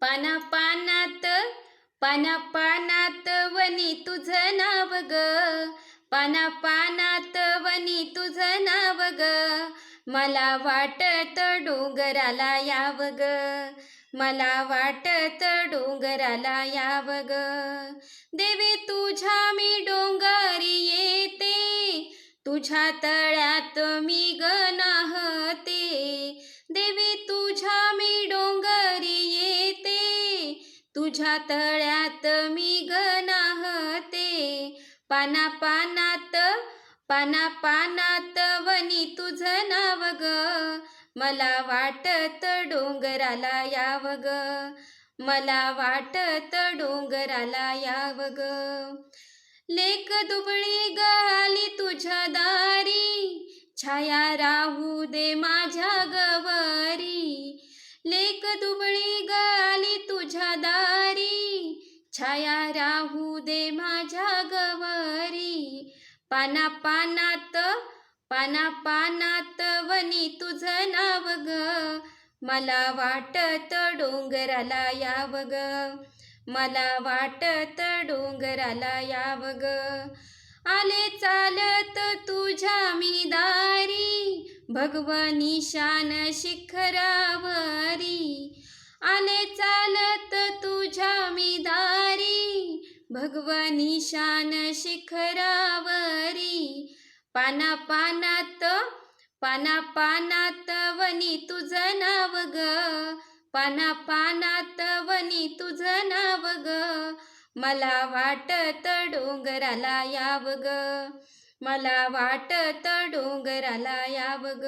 पाना पानात पाना पानात वनी तुझं नाव ग. पाना पानात वनी तुझं नाव ग. मला वाटत डोंगराला याव ग. मला वाटत डोंगराला याव ग. देवी तुझ्या मी डोंगरी येते. तुझ्या तळ्यात मी ग नाहते तुझ्या तळ्यात मी ग पाना पानात पाना पानात वनी तुझं नाव ग. मला वाटत डोंगराला याव ग. मला वाटत डोंगराला याव ग. लेक दुबळी गाली तुझ्या दारी. छाया राहू दे माझ्या गवारी. लेक दुबळी गाली छाया राहू दे माझ्या गवरी. पाना पानात पाना पानात वनी तुझं नाव ग. मला वाटत डोंगराला याव ग. मला वाटत डोंगराला याव ग. आले चालत तुझ्या मी दारी. भगवनी शान शिखरावरी. आले चालत भगवानी शान शिखरावरी. पाना पानात पाना पानात वनी तुझं नाव ग. पाना पानात वनी तुझं नाव ग. मला वाटत डोंगराला याव ग. मला वाटत डोंगराला याव ग.